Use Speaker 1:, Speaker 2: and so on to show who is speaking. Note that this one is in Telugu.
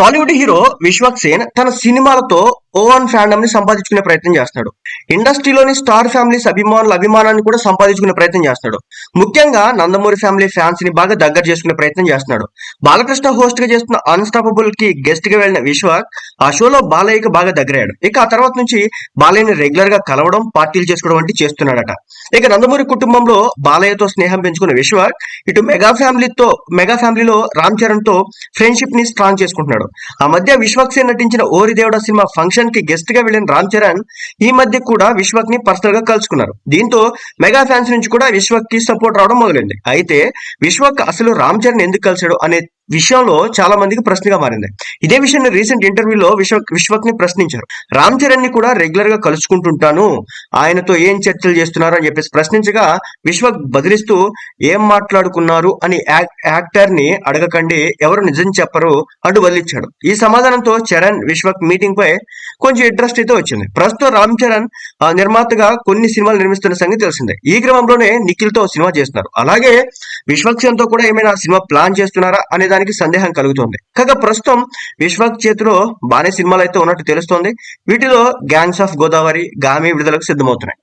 Speaker 1: టాలీవుడ్ హీరో విశ్వక్ సేన్ తన సినిమాలతో ఓవన్ ఫ్యాండమ్ని సంపాదించుకునే ప్రయత్నం చేస్తాడు. ఇండస్ట్రీలోని స్టార్ ఫ్యామిలీస్ అభిమానుల అభిమానాన్ని కూడా సంపాదించుకునే ప్రయత్నం చేస్తున్నాడు ముఖ్యంగా నందమూరి ఫ్యామిలీ ఫ్యాన్స్ని బాగా దగ్గర చేసుకునే ప్రయత్నం చేస్తున్నాడు. బాలకృష్ణ హోస్ట్గా చేస్తున్న అన్స్టాపబుల్కి గెస్ట్గా వెళ్ళిన విశ్వాక్ ఆ షోలో బాలయ్యకి బాగా దగ్గరయ్యాడు. ఇక ఆ తర్వాత నుంచి బాలయ్యని రెగ్యులర్గా కలవడం పార్టీలు చేసుకోవడం వంటి చేస్తున్నాడట. ఇక నందమూరి కుటుంబంలో బాలయ్యతో స్నేహం పెంచుకున్న విశ్వాక్ ఇటు మెగా ఫ్యామిలీతో మెగా ఫ్యామిలీలో రామ్ చరణ్తో ఫ్రెండ్షిప్ని స్ట్రాంగ్ చేసుకుంటున్నాడు. ఆ మధ్య విశ్వాక్ సేన్ నటించిన ఓరి దేవుడ సినిమా ఫంక్షన్ కి గెస్ట్గా వెళ్ళిన రామ్ చరణ్ ఈ మధ్య కూడా విశ్వక్ని పర్సనల్గా కలుసుకున్నారు. దీంతో మెగా ఫ్యాన్స్ నుంచి కూడా విశ్వక్కి సపోర్ట్ రావడం మొదలైంది. అయితే విశ్వక్ అసలు రామ్ చరణ్ ఎందుకు కలిశాడు అనే విషయంలో చాలా మందికి ప్రశ్నగా మారింది. ఇదే విషయాన్ని రీసెంట్ ఇంటర్వ్యూలో విశ్వ విశ్వక్ని ప్రశ్నించారు. రామ్ చరణ్ని కూడా రెగ్యులర్గా కలుసుకుంటుంటాను. ఆయనతో ఏం చర్చలు చేస్తున్నారు అని చెప్పేసి ప్రశ్నించగా విశ్వక్ బదిలిస్తూ ఏం మాట్లాడుకున్నారు అని యాక్టర్ని అడగకండి ఎవరు నిజం చెప్పరు అంటూ బదిలిచ్చాడు. ఈ సమాధానంతో చరణ్ విశ్వక్ మీటింగ్ పై కొంచెం ఇంట్రెస్ట్ అయితే వచ్చింది. ప్రస్తుతం రామ్ చరణ్ ఆ, నిర్మాతగా కొన్ని సినిమాలు నిర్మిస్తున్న సంగతి తెలిసిందే. ఈ క్రమంలోనే నిఖిల్తో సినిమా చేస్తున్నారు. అలాగే విశ్వక్ సేన్తో కూడా ఏమైనా సినిమా ప్లాన్ చేస్తున్నారా అనే చేయడానికి సందేహం కలుగుతుంది. కాగా ప్రస్తుతం విశ్వక్ చేతిలో బానే సినిమాలు అయితే ఉన్నట్టు తెలుస్తోంది. వీటిలో గ్యాంగ్స్ ఆఫ్ గోదావరి గామి విడుదలకు సిద్ధమవుతున్నాయి.